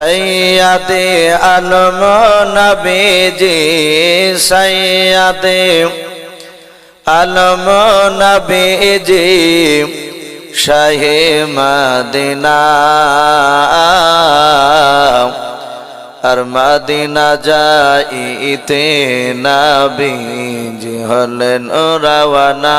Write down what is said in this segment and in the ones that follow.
সৈয়াদে আলম নবীজি সৈয়াদে আলম নবীজি মদিনা আর মদিনা যাইতে নবীজি হলেন রাওয়ানা।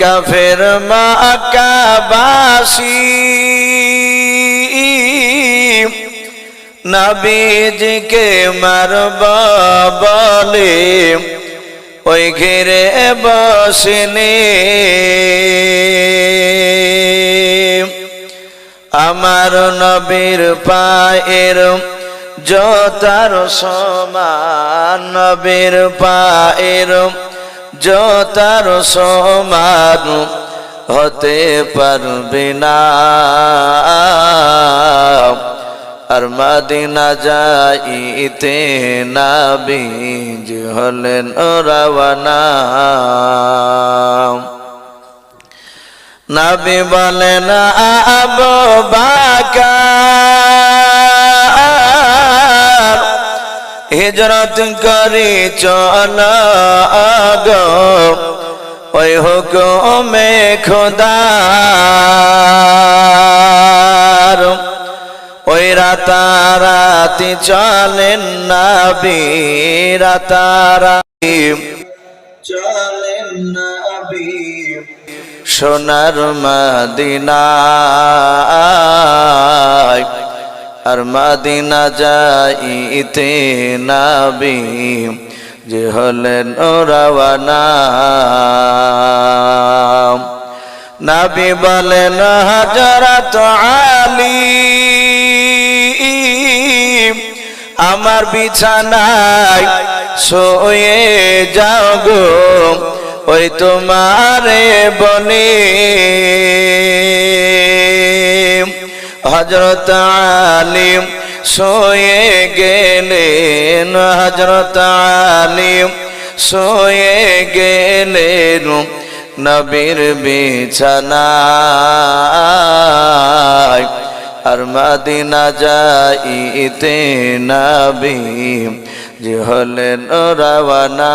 কাফের মাকাবাসী। নবীজিকে মারব বলে, ওই ঘিরে বসনে। আমার নবীর পায়ের জতার সমান, নবীর পায়ের জতার সমান হতে পারবে না। আর মাদিনা যাইতে না বীজ হলেন রাওয়ানা। নবী বলেন, আব বাকার হিজরত করি চল গো ওই হুকুমে খোদার। ওই রাতারাতি চলেন নাবি, রাতারাতি চলেন নাবি। সোনার মদিনায় আর মদিনা যাইতে নাবি যে হলেন রাওয়ানা নাবি বলেন হাজারাত আলী, আমার বিছানায় শোয়ে যাও গো, ওই তোমারে বনে। হজরত আলিম সোয়ে গেলেন হজরত আলিম সোয়ে গেলেন নবীর বিছানায়। আর মাদিনা যাইতে নবী যে হলেন রাওয়ানা।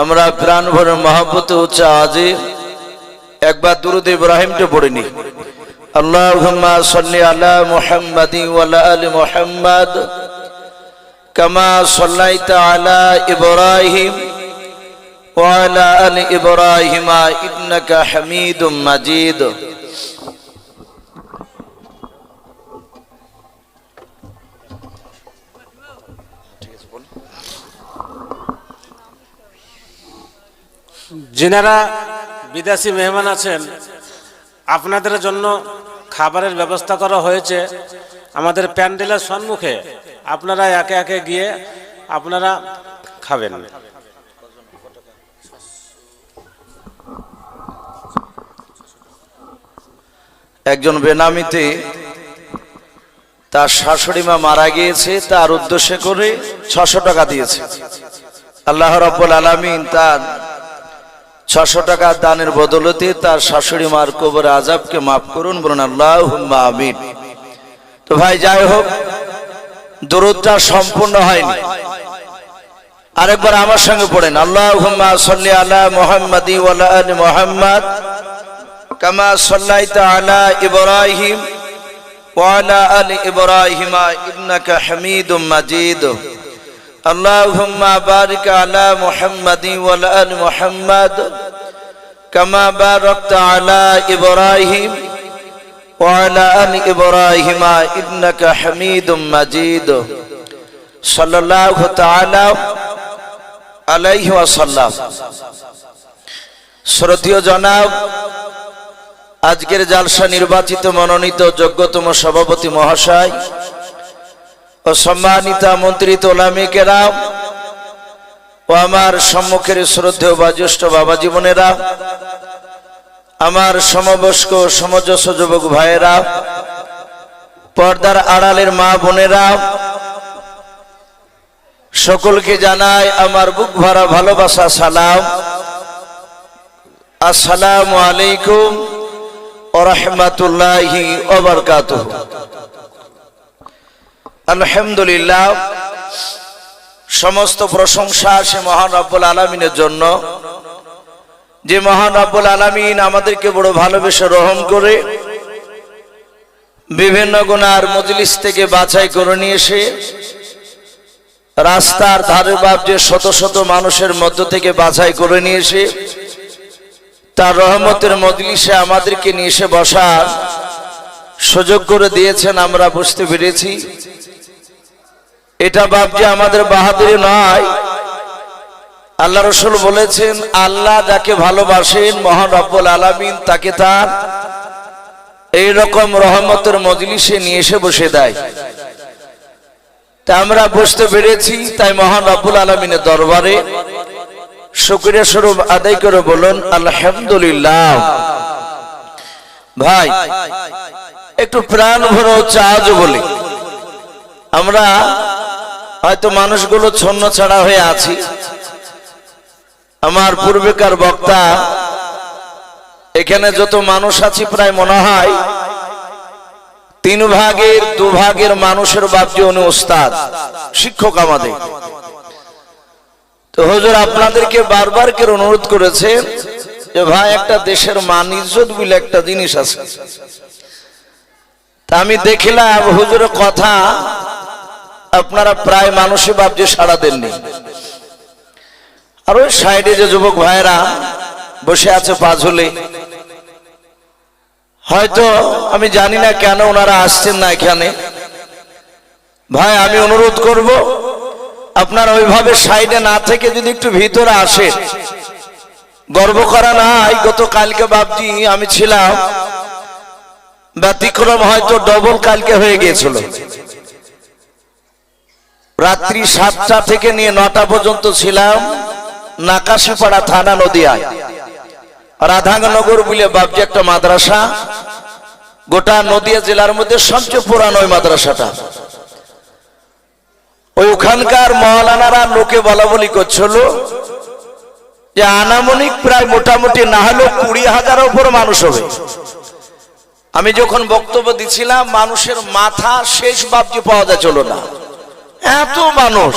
আমরা প্রাণ ভরে মহাপত উচ্চা আজি। একবার দুরুদ ইব্রাহিমটা পড়িনি আল্লাহুম্মা সাল্লি আলা মুহাম্মাদি ওয়ালা আলি মুহাম্মাদ কামা সাল্লাইতা আলা ইব্রাহিম ওয়ালা আলি ইব্রাহিম ইন্নাকা হামিদুম মাজিদ। যিনারা বিদেশি মেহমান আছেন, আপনাদের জন্য খাবারের ব্যবস্থা করা হয়েছে। আমাদের প্যান্ডেলের সম্মুখে আপনারা একে একে গিয়ে আপনারা খাবেন। একজন বেনামিতে তার শাশুড়ি মা মারা গিয়েছে, তার উদ্দেশ্যে করে ছশো টাকা দিয়েছে। আল্লাহ রব্বুল আলমিন তার ছশো টাকা দানের বদলতে তার শাশুড়ি মার কবর আজাবকে মাফ করুন বলুন আল্লাহ আমিন। তো ভাই, যাই হোক দূরত্বটা সম্পূর্ণ হয়নি। আরেকবার আমার সঙ্গে পড়েন আল্লাহ সাল্লি আলা মোহাম্মদি আল মোহাম্মদ কামা সাল্লাই আলা ইব্রাহিম ওয়ালা আল ইব্রাহিমা ইবনাকা হামিদ মাজিদ। اللهم بارك على محمد وعلى آل محمد كما باركت على إبراهيم وعلى آل إبراهيم إنك حميد مجيد صلى الله تعالى عليه وسلم শ্রদ্ধীয় জনাব আজকের জালসা নির্বাচিত মনোনীত যোগ্যতম সভাপতি মহাশয় ও সম্মানিতা মন্ত্রী তোলামী কেরাম ও আমার সম্মুখের শ্রদ্ধেয় বা জ্যেষ্ঠ বাবা জীবনেরা, আমার সমবয়স্ক সমজস্ব যুবক ভাইয়েরা, পর্দার আড়ালের মা বোনেরা, সকলকে জানাই আমার বুক ভরা ভালোবাসা, সালাম। আসসালামু আলাইকুম ও রহমতুল্লাহি ওবরকাত আলহামদুলিল্লাহ, সমস্ত প্রশংসা সে মহান রব্বুল আলমিনের জন্য। যে মহান রব্বুল আলমিন আমাদেরকে বড় ভালোবেসে রহম করে বিভিন্ন গুণার মজলিস থেকে বাছাই করে নিয়ে এসে রাস্তার ধারে বাপ যে শত শত মানুষের মধ্য থেকে বাছাই করে নিয়ে এসে তার রহমতের মজলিসে আমাদেরকে নিয়ে এসে বসার সুযোগ করে দিয়েছেন, আমরা বুঝতে পেরেছি। এটা বাপ যে আমাদের বাহাদুরি নয়। আল্লাহ রসুল বলেছেন, আল্লাহ যাকে ভালোবাসেন, মহান রব্বুল আলমিন তাকে তার এই রকম রহমতের মজলিসে নিয়ে এসে বসে দেয়। তা আমরা বুঝতে পেরেছি, তাই মহান রব্বুল আলমিনের দরবারে শুক্রিয়া স্বরূপ আদায় করে বলুন, আলহামদুলিল্লাহ। ভাই, একটু প্রাণ ভরে আজও বলি। আমরা হয়তো মানুষগুলো ছন্ন ছাড়া হয়ে আছি। আমার পূর্বেকার বক্তা, এখানে যত মানুষ আছি প্রায় মনে হয়, তিন ভাগের, দু ভাগের মানুষের বাপজি উনি ওস্তাদ শিক্ষক আমাদের। তো হুজুর, আপনাদেরকে বারবার করে অনুরোধ করেছে যে ভাই, একটা দেশের মান ইজ্জত বলে একটা জিনিস আছে। তা আমি দেখিলাম হুজুরের কথা আপনারা প্রায় মানুষই ভাবছে সাড়া দেননি। আর ওই সাইডে যে যুবক ভাইরা বসে আছে পাঁচলে হয়তো আমি জানি না কেন ওনারা আসছেন না এখানে। ভাই, আমি অনুরোধ করব, আপনার ওইভাবে সাইডে না থেকে যদি একটু ভিতরে আসে গর্ব করা নাই গত কালকে বাপজি আমি ছিলাম, ব্যতিক্রম হয়তো ডবল কালকে হয়ে গিয়েছিল। রাত্রি সাতটা থেকে নিয়ে নটা পর্যন্ত ছিলাম নাকাশিপাড়া থানা নদিয়ায়। রাধাঙ্গনগর বলে বাপজি একটা মাদ্রাসা, গোটা নদিয়া জেলার মধ্যে সবচেয়ে পুরানো ওই মাদ্রাসাটা। ওই ওখানকার মহলানারা লোকে বলা বলি করছিল যে আনামনিক প্রায় মোটামুটি না হলেও কুড়ি হাজার উপর মানুষ হবে। আমি যখন বক্তব্য দিছিলাম, মানুষের মাথা শেষ বাপজি পাওয়া যাচ্ছিল না। এত মানুষ।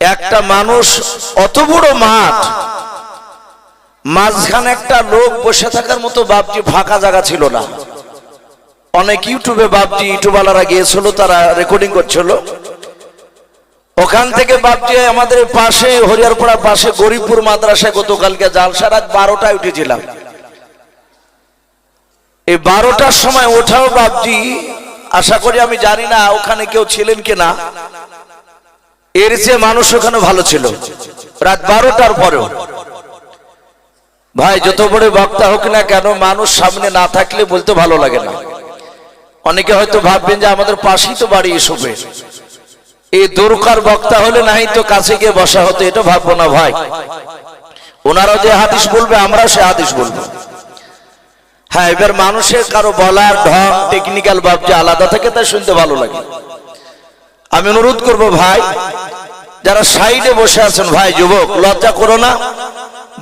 একটা মানুষ অত বড় মাঠ, মাঝখানে একটা লোক বসে থাকার মতো বাপজি ফাঁকা জায়গা ছিল না। অনেক ইউটিউবে বাপজি ইউটিউবালারা গিয়েছিল, তারা রেকর্ডিং করছিল। ওখান থেকে বাপটি আমাদের পাশে, হরিয়ারপাড়া পাশে গরিবপুর মাদ্রাসায় গতকালকে জালসা রাত বারোটায় উঠেছিলাম। এই বারোটার সময় ওঠাও বাপজি আশা করি আমি জানি না ওখানে কেউ ছিলেন কিনা। এর যে মানুষ ওখানে ভালো ছিল। রাত বারোটার পরেও। ভাই, যত বড় বক্তা হোক না কেন, মানুষ সামনে না থাকলে বলতে ভালো লাগে না। অনেকে হয়তো ভাববেন যে আমাদের পাশেই তো বাড়ি এসবে। এই দরকার বক্তা হলে নাই তো কাছে গিয়ে বসা হতো, এটা ভাববো না ভাই। ওনারা যে হাদিস বলবে, আমরাও সে হাদিস বলব। হ্যাঁ এবার মানুষের কারও বলার ঢং টেকনিক্যাল ভাব যে আলাদা থাকে, তা শুনতে ভালো লাগে। আমি অনুরোধ করব ভাই, যারা সাইডে বসে আছেন, ভাই, যুবক, লজ্জা করো না।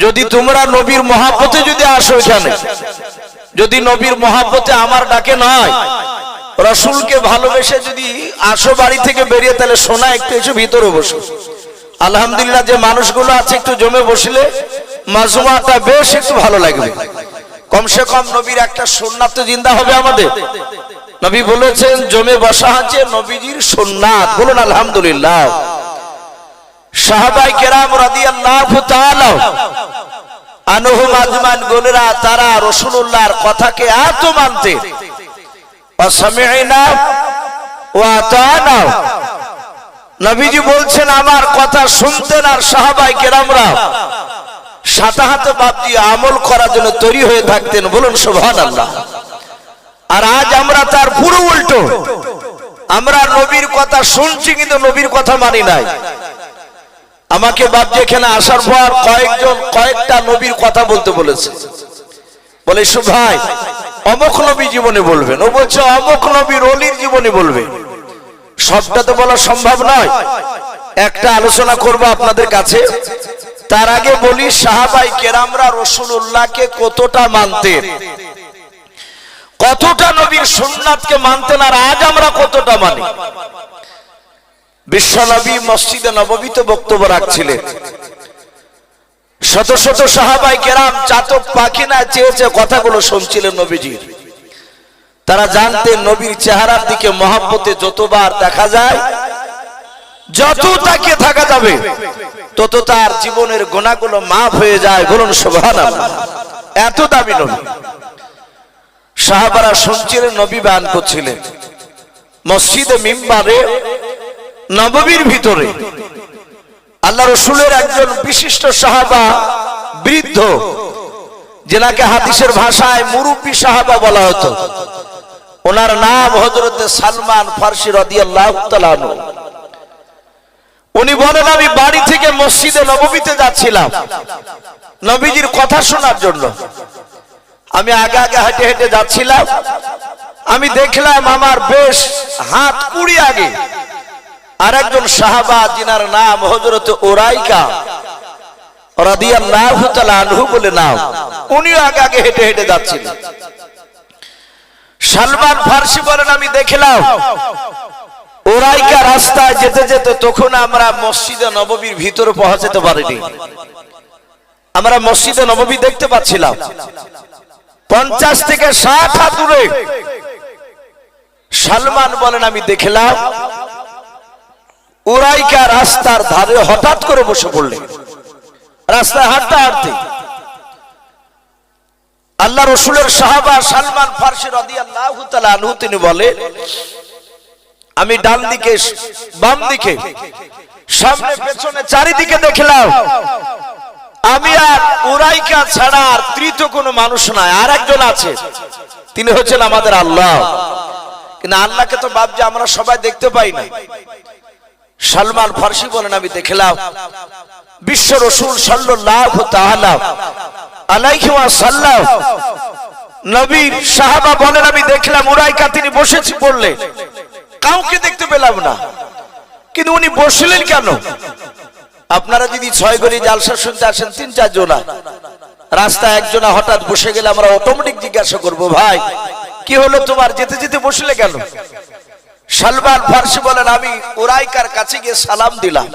যদি তোমরা নবীর মহাপথে যদি আসো এখানে, যদি নবীর মহাপতে আমার ডাকে নয় রসুলকে ভালোবেসে যদি আসো বাড়ি থেকে বেরিয়ে, তাহলে সোনা একটু এসে ভিতরে বসো। আলহামদুলিল্লাহ, যে মানুষগুলো আছে, একটু জমে বসলে মাজুমাটা বেশ একটু ভালো লাগবে। কমসে কম নবীর একটা সুন্নাত তো জিন্দা হবে আমাদের। নবী বলেছেন, জমে বসা আছে নবীজির সুন্নাত। বলুন, আলহামদুলিল্লাহ। সাহাবাই কেরাম গোলেরা, তারা কথাকে মানতে নবীজি বলছেন, আমার কথা শুনতেন আর সাহাবাই কেরামরা সাথে হাতে বাপ দিয়ে আমল করার জন্য তৈরি হয়ে থাকতেন, বলুন সোভান আল্লাহ আর আজ আমরা তার পুরো উল্টো। আমরা নবীর কথা শুনছি কিন্তু নবীর কথা মানি নাই। আমাকে বাপ এখানে আসার পর কয়েকজন, কয়েকটা নবীর কথা বলতে বলেছে। বলে, ইসু ভাই, অমুক নবী জীবনে বলবেন। ও বলছে, অমুক নবীর অলির জীবনে বলবে। সবটা তো বলা সম্ভব নয়। একটা আলোচনা করব আপনাদের কাছে। তার আগে বলি, সাহাবাই কেরামরা রসুল্লাহকে কতটা মানতেন কতটা নবীর সুন্নাতকে মানতেন আর আজ আমরা কতটা মানি? বিশ্বনবী মসজিদে নবমীতে বক্তব্য রাখছিলেন। শত শত সাহাবাই কেরাম চাতক পাখি না চেয়েছে কথাগুলো শুনছিলেন নবীজির তারা জানতেন নবীর চেহারার দিকে মহাব্বতে যতবার দেখা যায় যত তাকে থাকা যাবে, তত তার জীবনের গোনাগুলো মাফ হয়ে যায়। বলুন সোভান এত দামি নবী। সাহাবারা শুনছিলেন, নবী বান করছিলেন। মসজিদে মিম্বারে, নববীর ভিতরে। আল্লাহ রসুলের একজন বিশিষ্ট সাহাবা, বৃদ্ধ, যেনাকে হাদিসের ভাষায় মুরব্বী সাহাবা বলা হতো। ওনার নাম হজরতে সালমান ফার্সি রদিয়াল্লাহ তালানু উনি বলেন, আমি বাড়ি থেকে মসজিদে নবমীতে যাচ্ছিলাম। নবীজির কথা শোনার জন্য। আমি আগে আগে হেঁটে হেঁটে যাচ্ছিলাম। আমি দেখলাম আমার বেশ হাত কুড়ি আগে। আর একজন সাহাবা যিনার নাম হজরত ওরাইকা রাদিয়াল্লাহু তাআলা আনহু বলে নাম, উনিও আগে আগে হেঁটে হেঁটে যাচ্ছিলেন। সালমান ফার্সি বলেন, আমি দেখলাম ওরাইকা রাস্তায় যেতে যেতে তখন আমরা মসজিদে নববীর ভিতরে পৌঁছাতে পারিনি। আমরা মসজিদে নববী দেখতে পাচ্ছিলাম। পঞ্চাশ থেকে ষাট হাত দূরে। সালমান বলেন, আমি দেখলাম উরাইকা রাস্তার ধারে হঠাৎ করে বসে পড়লেন। রাস্তায় হাঁটতে হাঁটতে। আল্লাহ রসুলের সাহাবা সালমান ফার্সি রদি আল্লাহ তিনি বলে আমি ডান দিকে, বাম দিকে, সামনে, পেছনে, চারিদিকে দেখলাম। আমি আর উরাইকা ছাড়া আর তৃতীয় কোনো মানুষ নাই, আর একজন আছে। তিনি হচ্ছেন আমাদের আল্লাহ। কিন্তু আল্লাহকে তো ভাবছি আমরা সবাই দেখতে পাই না সালমান ফার্সি বলেন, আমি দেখলাম, বিশ্ব রসুল সাল্লাল্লাহু তাআলা আলাইহি ওয়াসাল্লাম, নবীর সাহাবা বলেন, আমি দেখলাম উরাইকা তিনি বসেছি পড়লে কাউকে দেখতে পেলাম না। কিন্তু উনি বসলেন কেন? আপনারা যদি ছয় গড়ি জালসা শুনতে আসেন, তিন, চার জোনা রাস্তায় একজনা হঠাৎ বসে গেলে আমরা অটোমেটিক জিজ্ঞাসা করব, ভাই, কি হলো তোমার? যেতে যেতে বসলে কেন? সালমান ফার্সি বলেন, আমি ওরাইকার কাছে গিয়ে সালাম দিলাম।